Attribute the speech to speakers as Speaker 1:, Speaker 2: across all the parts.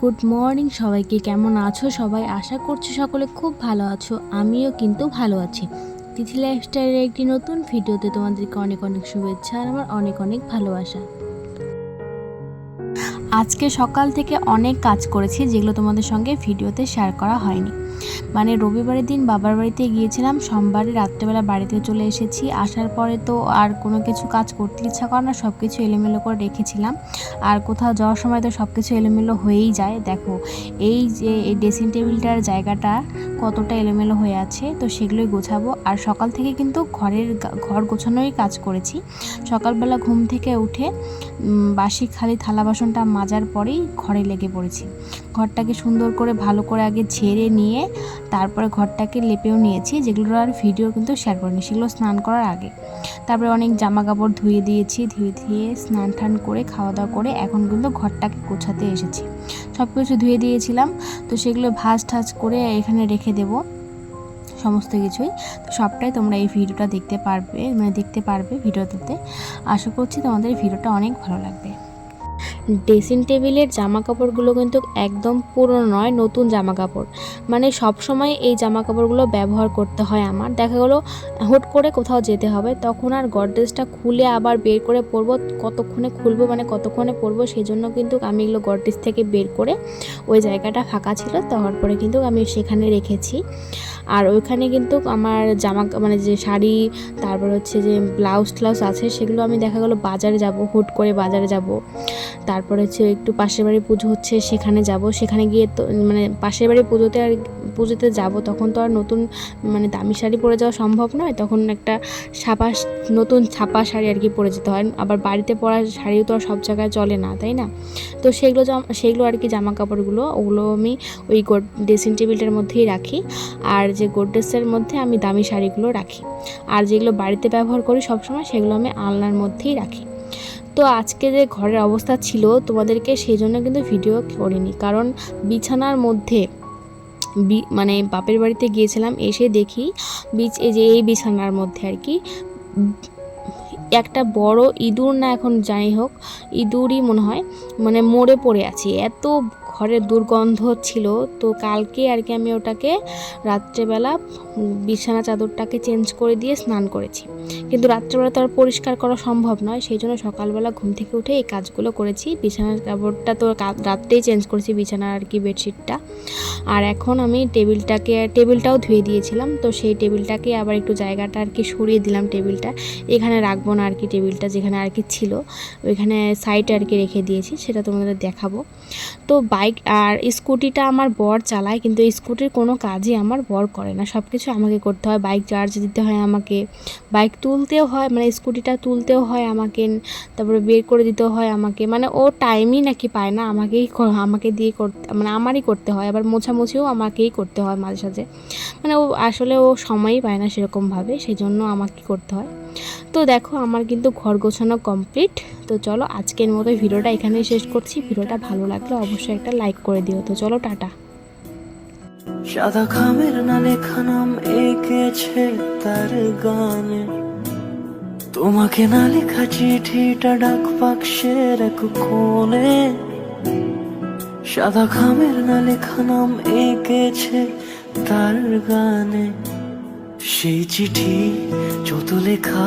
Speaker 1: Good morning. সবাইকে কেমন আছো? সবাই আশা করছি সকলে খুব ভালো আছো, আমিও কিন্তু ভালো আছি। তিথি লাইফস্টাইলের একটি নতুন ভিডিওতে তোমাদেরকে অনেক অনেক শুভেচ্ছা আর আমার অনেক অনেক ভালোবাসা। আজকে সকাল থেকে অনেক কাজ করেছি যেগুলো তোমাদের সঙ্গে ভিডিওতে শেয়ার করা হয়নি। মানে রবিবারের দিন বাবার বাড়িতে গিয়েছিলাম, সোমবারে রাত্রেবেলা বাড়িতে চলে এসেছি। আসার পরে তো আর কোনো কিছু কাজ করতে ইচ্ছা করে না সব কিছু এলোমেলো করে রেখেছিলাম। আর কোথাও যাওয়ার সময় তো সব কিছু এলোমেলো হয়েই যায়। দেখো, এই যে এই ড্রেসিং টেবিলটার জায়গাটা কতটা এলোমেলো হয়ে আছে, তো সেগুলোই গোছাবো। আর সকাল থেকে কিন্তু ঘরের ঘর গোছানোরই কাজ করেছি। সকালবেলা ঘুম থেকে উঠে বাসি খালি থালা বাসনটা মাজার পরেই ঘরে লেগে পড়েছি। ঘরটাকে সুন্দর করে ভালো করে আগে ঝেড়ে নিয়ে তারপরে ঘরটাকে লেপেও নিয়েছি, যেগুলোর আর ভিডিও কিন্তু শেয়ার করিনি, সেগুলো স্নান করার আগে। তারপরে অনেক জামা কাপড় ধুয়ে দিয়েছি, ধুয়ে ধুয়ে স্নান টান করে, খাওয়া দাওয়া করে এখন কিন্তু ঘরটাকে গোছাতে এসেছি। সব কিছু ধুয়ে দিয়েছিলাম, তো সেগুলো ভাজ ঠাজ করে এখানে রেখে দেবো, সমস্ত কিছুই। তো সবটাই তোমরা এই ভিডিওটা দেখতে পারবে মানে দেখতে পারবে ভিডিওতে আশা করছি তোমাদের ভিডিওটা অনেক ভালো লাগবে। ড্রেসিং টেবিলের জামা কাপড়গুলো কিন্তু একদম পুরনো নয়, নতুন জামা কাপড় মানে সব সময় এই জামা কাপড়গুলো ব্যবহার করতে হয় আমার। দেখা গেলো, হুট করে কোথাও যেতে হবে, তখন আর গডরেজটা খুলে আবার বের করে পরবো, কতক্ষণে খুলবো মানে কতক্ষণে পরবো সেই জন্য কিন্তু আমি এগুলো গডরেজ থেকে বের করে ওই জায়গাটা ফাঁকা ছিল, তারপরে কিন্তু আমি সেখানে রেখেছি। আর ওইখানে কিন্তু আমার জামা মানে যে শাড়ি, তারপর হচ্ছে যে ব্লাউজ ট্লাউজ আছে, সেগুলো আমি দেখা গেলো বাজারে যাব, হুট করে বাজারে যাব। তারপরে হচ্ছে একটু পাশের বাড়ি পুজো হচ্ছে, সেখানে যাব। সেখানে গিয়ে তো মানে পাশের বাড়ি পুজোতে আর পুজোতে যাব, তখন তো আর নতুন মানে দামি শাড়ি পরে যাওয়া সম্ভব নয়। তখন একটা ছাপা, নতুন ছাপা শাড়ি আর কি পরে যেতে হয়। আবার বাড়িতে পরা শাড়িও তো আর সব জায়গায় চলে না, তাই না? তো সেগুলো সেগুলো আর কি জামা কাপড়গুলো ওগুলো আমি ওই গোড, ড্রেসিং টেবিলটার মধ্যেই রাখি। আর যে গোড্রেসের মধ্যে আমি দামি শাড়িগুলো রাখি। আর যেগুলো বাড়িতে ব্যবহার করি সবসময়, সেগুলো আমি আলনার মধ্যেই রাখি। তো আজকে যে ঘরের অবস্থা ছিল তোমাদেরকে সেই জন্য কিন্তু ভিডিও করিনি। কারণ বিছানার মধ্যে মানে বাপের বাড়িতে গিয়েছিলাম, এসে দেখি বিচ এই যে এই বিছানার মধ্যে আর কি, একটা বড় ইঁদুর না এখন যাই হোক, ইঁদুরই মনে হয় মানে মরে পড়ে আছে। এত ঘরের দুর্গন্ধ ছিল, তো কালকে আর কি আমি ওটাকে রাত্রেবেলা বিছানা চাদরটাকে চেঞ্জ করে দিয়ে স্নান করেছি। কিন্তু রাত্রেবেলা তো আর পরিষ্কার করা সম্ভব নয়, সেই জন্য সকালবেলা ঘুম থেকে উঠে এই কাজগুলো করেছি। বিছানার কাপড়টা তো রাত্রেই চেঞ্জ করেছি, বিছানার আর কি বেডশিটটা। আর এখন আমি টেবিলটাকে, টেবিলটাও ধুয়ে দিয়েছিলাম, তো সেই টেবিলটাকে আবার একটু জায়গাটা আর কি সরিয়ে দিলাম টেবিলটা। এখানে রাখব না আর কি টেবিলটা যেখানে আর কি ছিল, ওইখানে সাইডে আর কি রেখে দিয়েছি, সেটা তোমাদের দেখাবো। তো বাইক আর স্কুটিটা আমার বর চালায়, কিন্তু স্কুটির কোনো কাজই আমার বর করে না। সব কিছু আমাকে করতে হয়, বাইক চার্জ দিতে হয় আমাকে, বাইক তুলতেও হয় মানে স্কুটিটা তুলতেও হয় আমাকে, তারপরে বের করে দিতেও হয় আমাকে। মানে ও টাইমই নাকি পায় না, আমাকেই আমাকে দিয়ে করতে মানে আমারই করতে হয়। আবার মোছামুছিও আমাকেই করতে হয় মাঝে সাঝে। মানে ও, আসলে ও সময়ই পায় না সেরকমভাবে সেই জন্য আমাকে করতে হয়। তো দেখো আমার কিন্তু ঘর গোছানো কমপ্লিট তো চলো আজকের মতো ভিডিওটা এখানেই শেষ করছি। ভিডিওটা ভালো লাগলে অবশ্যই একটা লাইক করে দিও। তো চলো টাটা।
Speaker 2: সাদা খামের না লেখা নাম এঁকেছে তার গানে। তোমাকে না লেখা চিঠিটা ডাক বাক্সের এক কোণে। সাদা খামের না লেখা নাম এঁকেছে তার গানে। সেই চিঠি যত লেখা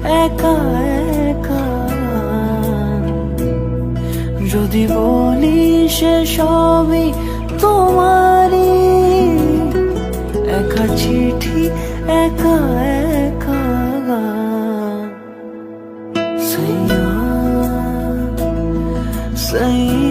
Speaker 2: যদি বলি সে সবই তোমারি একা চিঠি একা একা গান। সৈয়া সৈয়া।